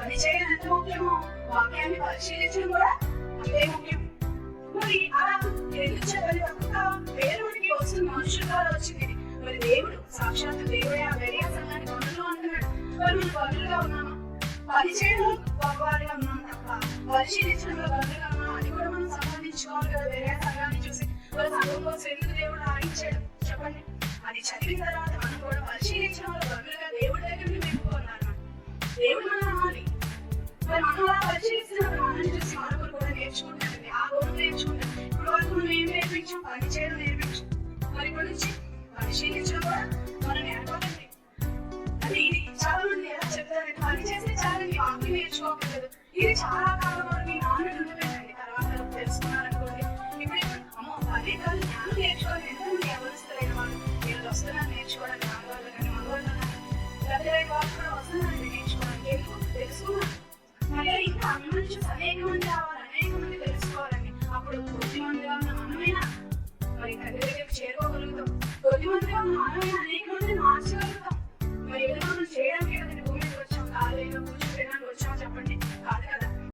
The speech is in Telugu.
పని చేయడం ఎంత ముఖ్యమో వాక్యాన్ని పరిశీలించడం కూడా అంతే ముఖ్యం. మరి అలా ఎందుకు చెప్పని తప్ప పేరుడికి వస్తున్న మనుషుల ద్వారా వచ్చింది. మరి దేవుడు సాక్షాత్ దేవుడే ఆ వెరీ సంఘాన్ని పనులు అంటున్నాడు. మరి మనం పనులుగా ఉన్నామా? పరిచయంలో చేయడంలో గొప్పవారిగా ఉన్నాం తప్ప పరిశీలించడంలో పనులుగా ఉన్నాం అది కూడా మనం సంపాదించుకోవాలి కదా వేరే సంఘాన్ని చూసి. మరి సంఘం కోసం ఎందుకు దేవుడు రాయించాడు చెప్పండి. అది చదివిన తర్వాత మనం కూడా పరిశీలించడం వల్ల మనం అలా మనం చూసి మరొకరు కూడా నేర్చుకుంటారండి ఆ గుణం ఇప్పుడు వరకు ఏం నేర్పించాం పని చేయడం నేర్పించు మరి ఇప్పటి నుంచి పరిశీలించడం కూడా మనం అంటే ఇది చాలా మంది ఎలా చెప్తారంటే పని చేస్తే చాలా నీ నేర్చుకోకలేదు ఇది చాలా కాలం వరకు మీ నాన్న తర్వాత తెలుసుకున్నారనుకోండి ఇప్పుడు అమ్మో కాదు జ్ఞానం నేర్చుకోవాలి. వాళ్ళు వీళ్ళు వస్తున్నారు నేర్చుకోవడానికి మందిగా ఉన్న మనమైనా మరి తండ్రి దగ్గరికి చేరుకోగలుగుతాం కొద్ది మందిగా ఉన్న మనమైనా అనేక మంది మార్చగలుగుతాం మరి ఈ చేయడం